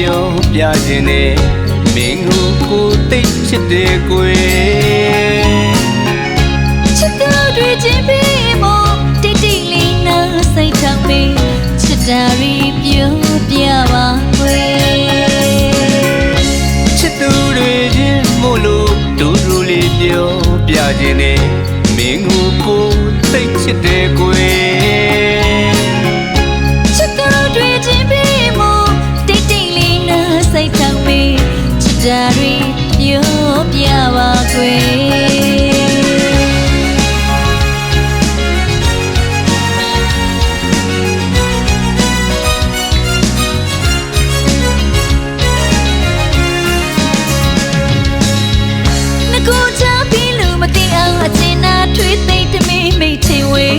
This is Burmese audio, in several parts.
ပြခြင်းနဲ့မင်းကိုကိုသိချစ်တယ်ကွယ်ချစ်သူတွေချင်းပြီးမတိတ်တိတ်လေးနာစိတ်ထောင်ပြီးချစ်တာရီပြောပြပါခွေချစ်သူတွေချင်းမို့လို့ဒူဒူလေးပြောပြခြင်းနဲ့မင်းကိုကိုသိချစ်တယ်ကွယ် ချစ်တာရီပြောပြပါခွေငကိုချပြီးလို့မသိအောင်အကျဉ်းနာထွေးသိမ့်တမေးမိတ်ချင်ဝေး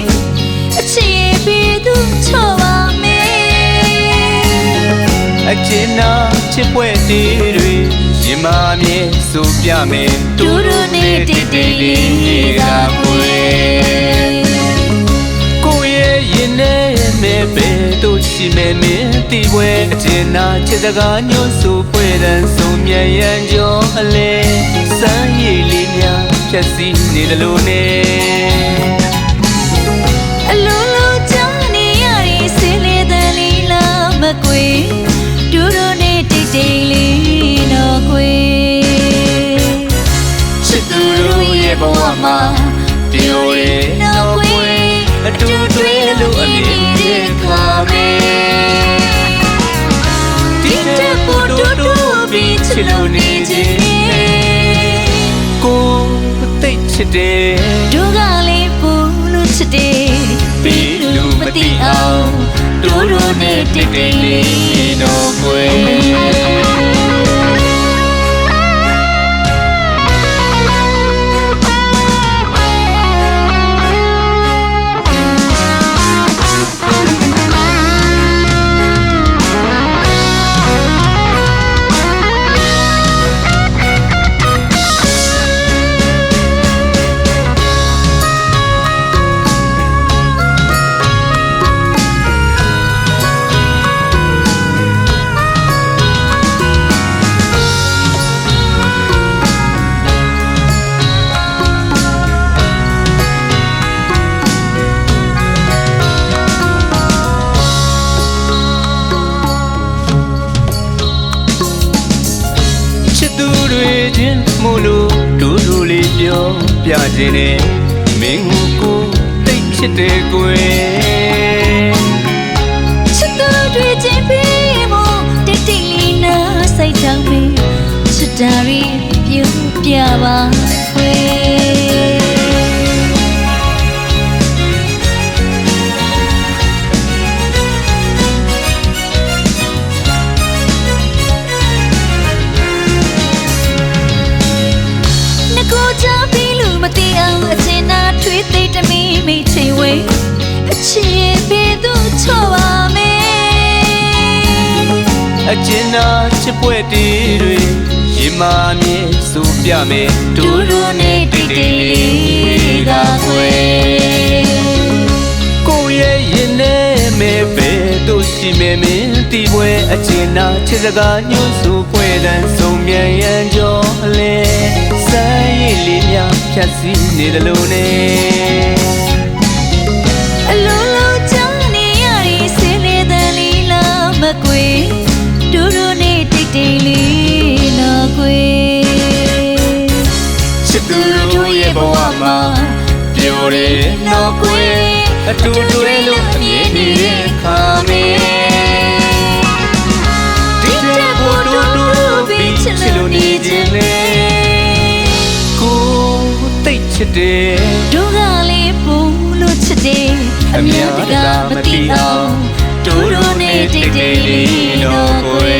အချစ်ပြီးသူချော်ပါမယ်အကျဉ်းနာချစ်ပွဲတေးတွေရင် မာမြဲဆိုပြမယ်ဒူဒူနဲ့တိတ်တိတ်လေးကပွေကိုရဲ့ရင်ထဲမဲ့ပဲတို့ရှိမဲ့မင်းတီပွဲအကျဉ်းနာချစ်စကားညွှန်းဆိုပွဲတန်းဆုံးမြရန်ကြောအလဲစမ်းရည်လေးများဖြတ်စည်းနေတယ်လို့နဲ့ မှာပြိုရဲနောက်ွယ်အတူတွေ့လို့အမြင်တဲ့ခါမဲဒီတဲ့ပို့တူတူပြီးချစ်လို့နေခြင်းကိုသိချစ်တယ်ဒူကလေးပူလို့ချစ်တယ်ပြီးလူမသိအောင်တို့တို့နဲ့တိတ်တိတ် မို့လို့ဒူဒူလေးပြောပြခြင်းနဲ့မင်းကိုကိုသိချစ်တယ်ကွယ်ချစ်သူတွေချင်းပြီးမတိတ်တိတ်လေးနာစိတ်ထောင်ပြီးချစ်တာရီပြုပြပါ ခွေငကိုချပြီးလို့မသိအောင်အချင်နာထွေးသိမ့်တမီမိတ်ချင်ဝေးအချစ်ပြီးသူချော်ပါမယ်အကျဉ်းနာချစ်ပွဲတေးတွေရင်မာမြဲဆိုပြမယ်ဒူဒူနဲ့တိတ်တိတ်လေးကခွေကိုရဲ့ရင်ထဲမဲ့ပဲတို့ရှိမဲ့မင်းတီပွဲအကျဉ်းနာချစ်စကားညွှန်းဆိုပွဲတန်းဆုံးမြန်ရန်ကြောအလဲစမ်းရည် လေးများဖြတ်စည်းနေတယ်လို့နဲ့အလိုလိုချာနေရည်ဆင်းနေတဲ့လီလာမကွေဒူဒူနဲ့တိတ်တိတ်လေးနော်ကွေချစ်သူတို့ရဲ့ဘဝမှာပျော်တယ်နောက်ကွယ်အတူတူ စ်တယ်ဒူကလေးပူလို့ချစ်တယ်အမြတ်တကမတိအောင်ဒူဒူနဲ့တိတ်တိတ်လေးနော်ကွေ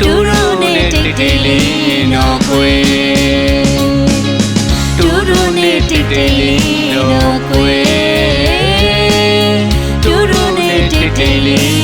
ဒူဒူနဲ့တိတ်တိတ်လေးနော်ကွေဒူဒူနဲ့တိတ်တိတ်လေးနော်ကွေဒူဒူနဲ့တိတ်တိတ်လေး